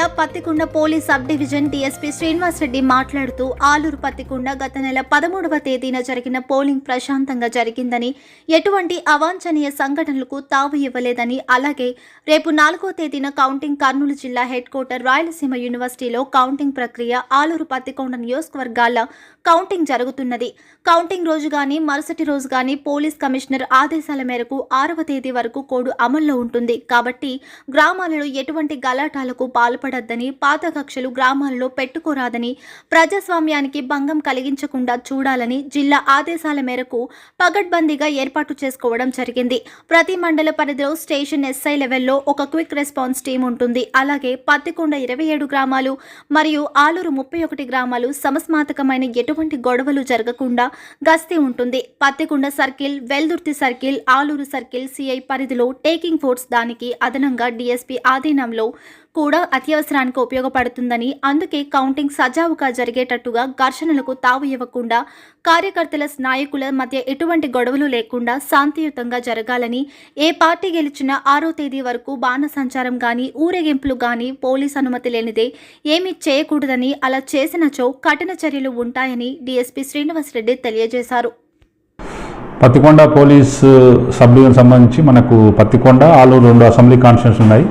జిల్లా Pattikonda police sub division DSP Srinivas Reddy మాట్లాడుతూ ఆలూరు పత్తికొండ గత నెల పదమూడవ తేదీన జరిగిన పోలింగ్ ప్రశాంతంగా జరిగిందని ఎటువంటి అవాంఛనీయ సంఘటనలకు తావు ఇవ్వలేదని అలాగే రేపు నాలుగో తేదీన కౌంటింగ్ కర్నూలు జిల్లా హెడ్ క్వార్టర్ రాయలసీమ యూనివర్సిటీలో కౌంటింగ్ ప్రక్రియ ఆలూరు పత్తికొండ నియోజకవర్గాల కౌంటింగ్ జరుగుతున్నది. కౌంటింగ్ రోజు గాని మరుసటి రోజు గాని పోలీస్ కమిషనర్ ఆదేశాల మేరకు ఆరవ తేదీ వరకు కోడ్ అమల్లో ఉంటుంది. కాబట్టి గ్రామాలలో ఎటువంటి గలాటాలకు పాల్పడొద్దని పాత కక్షలు గ్రామాలలో పెట్టుకోరాదని ప్రజాస్వామ్యానికి భంగం కలిగించకుండా చూడాలని జిల్లా ఆదేశాల మేరకు పగడ్బందీగా ఏర్పాటు చేసుకోవడం జరిగింది. ప్రతి మండల పరిధిలో స్టేషన్ ఎస్ఐ లెవెల్లో ఒక క్విక్ రెస్పాన్స్ టీం ఉంటుంది. అలాగే పత్తికొండ ఇరవై ఏడు గ్రామాలు మరియు ఆలూరు ముప్పై ఒకటి గ్రామాలు సమస్మాతకమైన ఎటువంటి గొడవలు జరగకుండా గస్తీ ఉంటుంది. Pattikonda circle Veldurthi circle Aluru circle CI పరిధిలో టేకింగ్ ఫోర్స్ దానికి అదనంగా డిఎస్పీ ఆధీనంలో కూడా అత్యవసరానికి ఉపయోగపడుతుందని అందుకే కౌంటింగ్ సజావుగా జరిగేటట్టుగా ఘర్షణలకు తావు ఇవ్వకుండా కార్యకర్తల నాయకుల మధ్య ఎటువంటి గొడవలు లేకుండా శాంతియుతంగా జరగాలని ఏ పార్టీ గెలిచినా ఆరో తేదీ వరకు బాణ సంచారం గాని ఊరేగింపులు గాని పోలీస్ అనుమతి లేనిదే ఏమీ చేయకూడదని అలా చేసినచో కఠిన చర్యలు ఉంటాయని డీఎస్పీ శ్రీనివాసరెడ్డి తెలియజేశారు. పత్తికొండ పోలీస్ సబ్ డివిజన్ సంబంధించి మనకు పత్తికొండ ఆలూరు రెండు అసెంబ్లీ కాన్స్టిట్యూన్స్ ఉన్నాయి.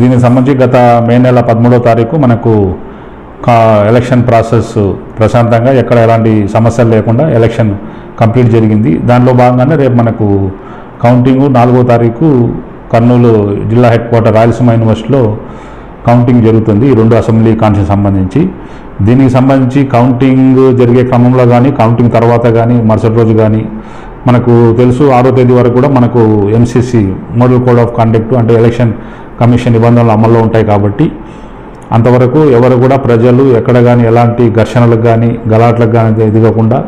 దీనికి సంబంధించి గత మే నెల పదమూడో తారీఖు మనకు కా ఎలక్షన్ ప్రాసెస్ ప్రశాంతంగా ఎక్కడ ఎలాంటి సమస్యలు లేకుండా ఎలక్షన్ కంప్లీట్ జరిగింది. దానిలో భాగంగానే రేపు మనకు కౌంటింగ్ నాలుగో తారీఖు కర్నూలు జిల్లా హెడ్ క్వార్టర్ రాయలసీమ యూనివర్సిటీలో కౌంటింగ్ జరుగుతుంది ఈ రెండు అసెంబ్లీ కాన్షన్ సంబంధించి. దీనికి సంబంధించి కౌంటింగ్ జరిగే క్రమంలో కానీ కౌంటింగ్ తర్వాత కానీ మరుసటి రోజు కానీ మనకు తెలుసు ఆరో తేదీ వరకు కూడా మనకు MCC model code of conduct అంటే ఎలక్షన్ కమిషన్ నిబంధనలు అమల్లో ఉంటాయి కాబట్టి అంతవరకు ఎవరు కూడా ప్రజలు ఎక్కడ కానీ ఎలాంటి ఘర్షణలకు కానీ గలాట్లకు కానీ ఎదగకుండా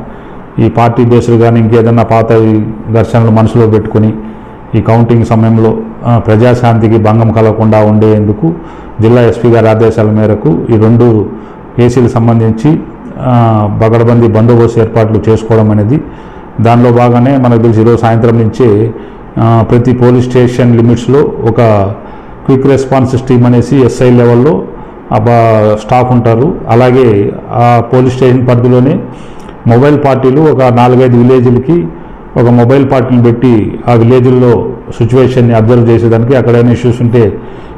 ఈ పార్టీ బేస్డ్ కానీ ఇంకేదన్నా పాత ఈ ఘర్షణలు మనసులో పెట్టుకుని ఈ కౌంటింగ్ సమయంలో ప్రజాశాంతికి భంగం కలగకుండా ఉండేందుకు జిల్లా ఎస్పీ గారి ఆదేశాల మేరకు ఈ రెండు కేసులకు సంబంధించి బగడబందీ బందోబస్తు ఏర్పాట్లు చేసుకోవడం అనేది దానిలో భాగంగానే మనకు తెలిసి ఈరోజు సాయంత్రం నుంచే ప్రతి పోలీస్ స్టేషన్ లిమిట్స్లో ఒక క్విక్ రెస్పాన్స్ టీమ్ అనేసి ఎస్ఐ లెవెల్లో స్టాఫ్ ఉంటారు. అలాగే ఆ పోలీస్ స్టేషన్ పరిధిలోనే మొబైల్ పార్టీలు ఒక నాలుగైదు విలేజ్లకి ఒక మొబైల్ పార్టీని పెట్టి ఆ విలేజ్ల్లో సిచ్యువేషన్ని అబ్జర్వ్ చేసేదానికి అక్కడైనా ఇష్యూస్ ఉంటే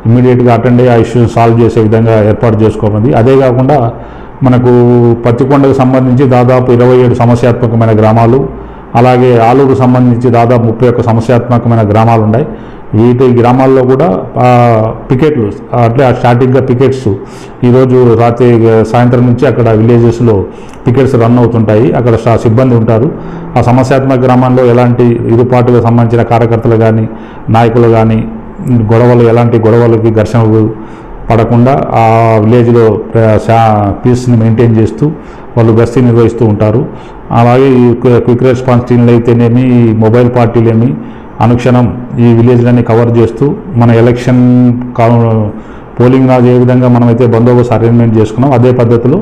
ఇమీడియట్గా అటెండ్ అయ్యి ఆ ఇష్యూస్ సాల్వ్ చేసే విధంగా ఏర్పాటు చేసుకోమంది అదే కాకుండా మనకు పత్తికొండకు సంబంధించి దాదాపు ఇరవై ఏడు సమస్యాత్మకమైన గ్రామాలు అలాగే ఆలూరు సంబంధించి దాదాపు ముప్పై ఒక్క సమస్యాత్మకమైన గ్రామాలు ఉన్నాయి. వీటి గ్రామాల్లో కూడా పికెట్లు అట్లే స్టార్టింగ్గా పికెట్స్. ఈరోజు రాత్రి సాయంత్రం నుంచి అక్కడ విలేజెస్లో పికెట్స్ రన్ అవుతుంటాయి. అక్కడ సిబ్బంది ఉంటారు. ఆ సమస్యాత్మక గ్రామాల్లో ఎలాంటి ఇరుపాటుకు సంబంధించిన కార్యకర్తలు కానీ నాయకులు కానీ గొడవలు ఎలాంటి గొడవలకి ఘర్షణలు పడకుండా ఆ విలేజ్లో పీస్ని మెయింటైన్ చేస్తూ వాళ్ళు గస్తీ నిర్వహిస్తూ ఉంటారు. అలాగే ఈ క్విక్ రెస్పాన్స్ టీంలు అయితేనేమి మొబైల్ పార్టీలేమి అనుక్షణం ఈ విలేజ్లన్నీ కవర్ చేస్తూ మన ఎలక్షన్ కా- పోలింగ్ రాజు ఏ విధంగా మనమైతే బందోబస్తు అరేంజ్మెంట్ చేసుకున్నాం అదే పద్ధతిలో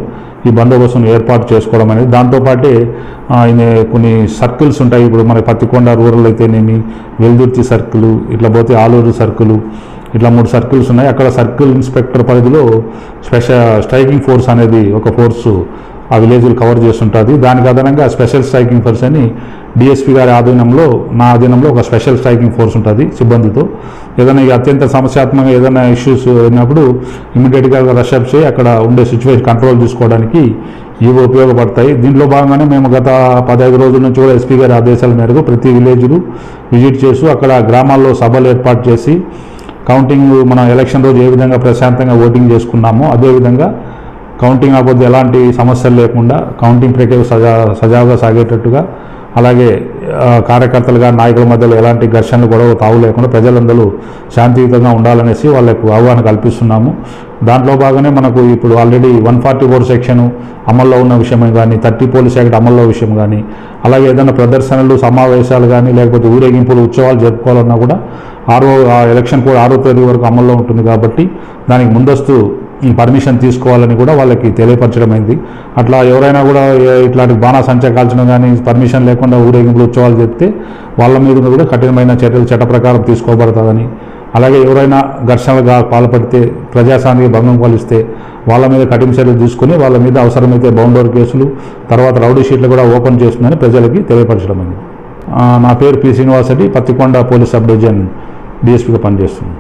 ఈ బందోబస్తును ఏర్పాటు చేసుకోవడం అనేది. దాంతోపాటే ఆయన కొన్ని సర్కిల్స్ ఉంటాయి. ఇప్పుడు మన పత్తికొండ రూరల్ అయితేనేమి వెల్దుర్తి సర్కిల్ ఇట్లా పోతే ఆలూరు సర్కిల్ ఇట్లా మూడు సర్కిల్స్ ఉన్నాయి. అక్కడ సర్కిల్ ఇన్స్పెక్టర్ పరిధిలో స్పెషల్ స్ట్రైకింగ్ ఫోర్స్ అనేది ఒక ఫోర్సు ఆ విలేజ్లు కవర్ చేస్తుంటుంది. దానికి అదనంగా స్పెషల్ స్ట్రైకింగ్ ఫోర్స్ అని డిఎస్పీ గారి ఆధీనంలో నా ఆధీనంలో ఒక స్పెషల్ స్ట్రైకింగ్ ఫోర్స్ ఉంటుంది సిబ్బందితో. ఏదైనా ఈ అత్యంత సమస్యాత్మకంగా ఏదైనా ఇష్యూస్ అయినప్పుడు ఇమీడియట్గా రషప్ చేయి అక్కడ ఉండే సిచ్యువేషన్ కంట్రోల్ చేసుకోవడానికి ఇవి ఉపయోగపడతాయి. దీంట్లో భాగంగానే మేము గత పదహైదు రోజుల నుంచి కూడా ఎస్పీ గారి ఆదేశాల మేరకు ప్రతి విలేజ్లు విజిట్ చేస్తూ అక్కడ గ్రామాల్లో సభలు ఏర్పాటు చేసి కౌంటింగ్ మనం ఎలక్షన్ రోజు ఏ విధంగా ప్రశాంతంగా ఓటింగ్ చేసుకున్నామో అదేవిధంగా కౌంటింగ్ అవ్వద్దు ఎలాంటి సమస్యలు లేకుండా కౌంటింగ్ ప్రక్రియ సజా సజావుగా సాగేటట్టుగా అలాగే కార్యకర్తలుగా నాయకుల మధ్యలో ఎలాంటి ఘర్షణలు గొడవ తావు లేకుండా ప్రజలందరూ శాంతియుతంగా ఉండాలనేసి వాళ్ళకు అవగాహన కల్పిస్తున్నాము. దాంట్లో భాగంగానే మనకు ఇప్పుడు already one forty four section అమల్లో ఉన్న విషయం కానీ థర్టీ పోలీస్ యాక్ట్ అమల్లో విషయం కానీ అలాగే ఏదైనా ప్రదర్శనలు సమావేశాలు కానీ లేకపోతే ఊరేగింపులు ఉత్సవాలు జరుపుకోవాలన్నా కూడా ఆరో ఎలక్షన్ కూడా ఆరో తేదీ వరకు అమల్లో ఉంటుంది కాబట్టి దానికి ముందస్తు పర్మిషన్ తీసుకోవాలని కూడా వాళ్ళకి తెలియపరచడమైంది. అట్లా ఎవరైనా కూడా ఇట్లాంటి బాణా సంచా కాల్చడం కానీ పర్మిషన్ లేకుండా ఊరేగింపులు ఉత్సవాలు చెప్తే వాళ్ళ మీద కూడా కఠినమైన చర్యలు చట్ట ప్రకారం తీసుకోబడతాదని. అలాగే ఎవరైనా ఘర్షణలుగా పాల్పడితే ప్రజాస్వామికి భంగం పాలిస్తే వాళ్ళ మీద కఠిన చర్యలు తీసుకుని వాళ్ళ మీద అవసరమైతే బౌండర్ కేసులు తర్వాత రౌడీ షీట్లు కూడా ఓపెన్ చేస్తుందని ప్రజలకి తెలియపరచడం నా పేరు P Srinivas Reddy Pattikonda police sub division డిఎస్పీగా పనిచేస్తున్నాను.